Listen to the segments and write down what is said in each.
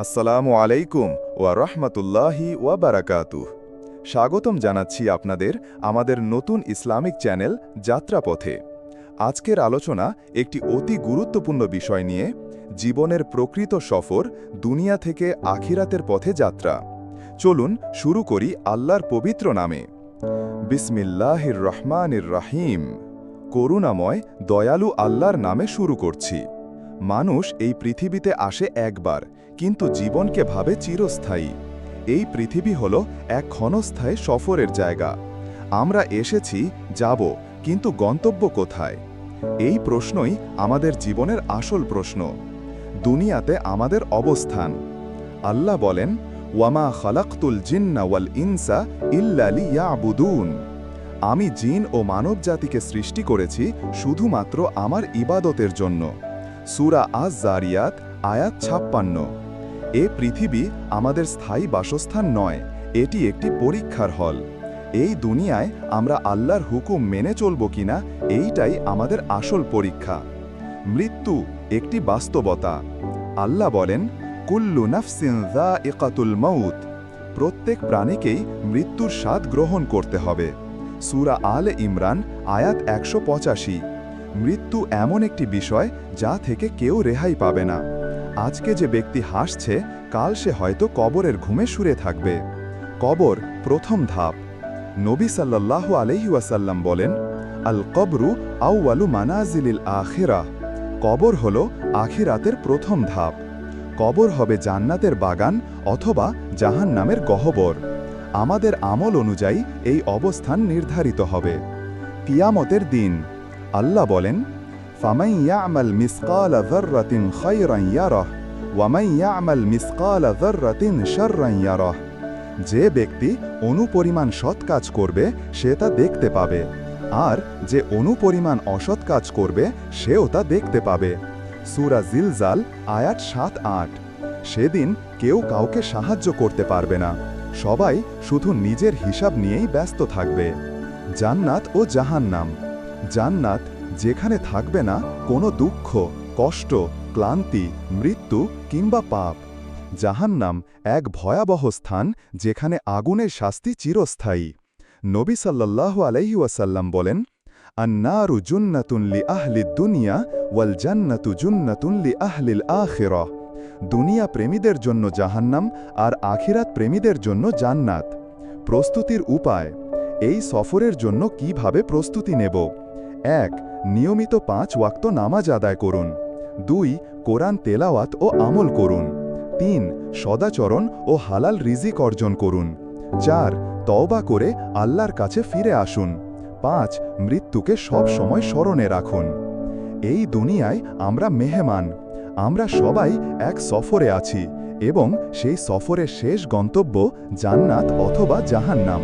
আসসালামু আলাইকুম ওয়া রহমতুল্লাহি ওয়া বারাকাতুহ। স্বাগতম জানাচ্ছি আপনাদের আমাদের নতুন ইসলামিক চ্যানেল যাত্রাপথে। আজকের আলোচনা একটি অতি গুরুত্বপূর্ণ বিষয় নিয়ে, জীবনের প্রকৃত সফর দুনিয়া থেকে আখিরাতের পথে যাত্রা। চলুন শুরু করি আল্লাহর পবিত্র নামে। বিসমিল্লাহির রহমানির রাহিম। করুণাময়, দয়ালু আল্লাহর নামে শুরু করছি। মানুষ এই পৃথিবীতে আসে একবার, কিন্তু জীবনকে ভাবে চিরস্থায়ী। এই পৃথিবী হল এক ক্ষণস্থায়ী সফরের জায়গা। আমরা এসেছি, যাব, কিন্তু গন্তব্য কোথায়? এই প্রশ্নই আমাদের জীবনের আসল প্রশ্ন। দুনিয়াতে আমাদের অবস্থান। আল্লাহ বলেন, ওয়ামা খালাক্তুল জিন্না ওয়াল ইনসা ইল্লালি ইয়াবুদুন আমি জিন ও মানব জাতিকে সৃষ্টি করেছি শুধুমাত্র আমার ইবাদতের জন্য। সুরা আজ জারিয়াত আয়াত ছাপ্পান্ন। এ পৃথিবী আমাদের স্থায়ী বাসস্থান নয়, এটি একটি পরীক্ষার হল। এই দুনিয়ায় আমরা আল্লাহর হুকুম মেনে চলব কিনা, এইটাই আমাদের আসল পরীক্ষা। মৃত্যু একটি বাস্তবতা। আল্লাহ বলেন, কুল্লু নাফসিন দা ইকাতুল মৌত প্রত্যেক প্রাণীকেই মৃত্যুর স্বাদ গ্রহণ করতে হবে। সুরা আলে ইমরান, আয়াত একশো পঁচাশি। মৃত্যু এমন একটি বিষয় যা থেকে কেউ রেহাই পাবে না। আজকে যে ব্যক্তি হাসছে, কাল সে হয়তো কবরের ঘুমে সুরে থাকবে। কবর প্রথম ধাপ। নবী সাল্লাল্লাহু আলহিউসাল্লাম বলেন আল কবরু আউয়ালু মানাজিলিল আখিরা কবর হল আখিরাতের প্রথম ধাপ। কবর হবে জান্নাতের বাগান অথবা জাহান নামের গহবর। আমাদের আমল অনুযায়ী এই অবস্থান নির্ধারিত হবে। কিয়ামতের দিন, আল্লাহ বলেন যে ব্যক্তি অনুপরিমাণ সৎ কাজ করবে, সে তা দেখতে পাবে। আর যে অনুপরিমাণ অসৎ কাজ করবে, সেও তা দেখতে পাবে। সুরা জিলজাল, আয়াত সাত আট। সেদিন কেউ কাউকে সাহায্য করতে পারবে না। সবাই শুধু নিজের হিসাব নিয়েই ব্যস্ত থাকবে। জান্নাত ও জাহান্নাম। জান্নাত যেখানে থাকবে না কোনো দুঃখ, কষ্ট, ক্লান্তি, মৃত্যু কিংবা পাপ। জাহান্নাম এক ভয়াবহ স্থান যেখানে আগুনের শাস্তি চিরস্থায়ী। নবী সাল্লাল্লাহু আলাইহি ওয়াসাল্লাম বলেন, আন্নারু জুন্নাতুন লি আহলি দুনিয়া ওয়াল জান্নাতু জুন্নাতুন লি আহলিল আখিরাহ দুনিয়া প্রেমীদের জন্য জাহান্নাম আর আখিরাত প্রেমীদের জন্য জান্নাত। প্রস্তুতির উপায়, এই সফরের জন্য কীভাবে প্রস্তুতি নেব? এক, নিয়মিত পাঁচ ওয়াক্ত নামাজ আদায় করুন। দুই, কোরআন তেলাওয়াত ও আমল করুন। তিন, সদাচরণ ও হালাল রিজিক অর্জন করুন। চার, তওবা করে আল্লাহর কাছে ফিরে আসুন। পাঁচ, মৃত্যুকে সব সময় স্মরণে রাখুন। এই দুনিয়ায় আমরা মেহমান। আমরা সবাই এক সফরে আছি এবং সেই সফরের শেষ গন্তব্য জান্নাত অথবা জাহান্নাম।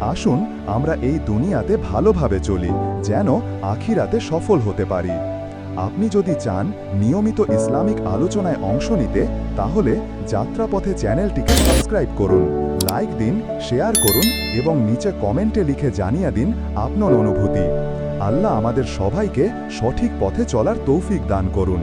আসুন আমরা এই দুনিয়াতে ভালোভাবে চলি, যেন আখিরাতে সফল হতে পারি। আপনি যদি চান নিয়মিত ইসলামিক আলোচনায় অংশ নিতে, তাহলে যাত্রাপথে চ্যানেলটিকে সাবস্ক্রাইব করুন, লাইক দিন, শেয়ার করুন এবং নিচে কমেন্টে লিখে জানিয়ে দিন আপনার অনুভূতি। আল্লাহ আমাদের সবাইকে সঠিক পথে চলার তৌফিক দান করুন।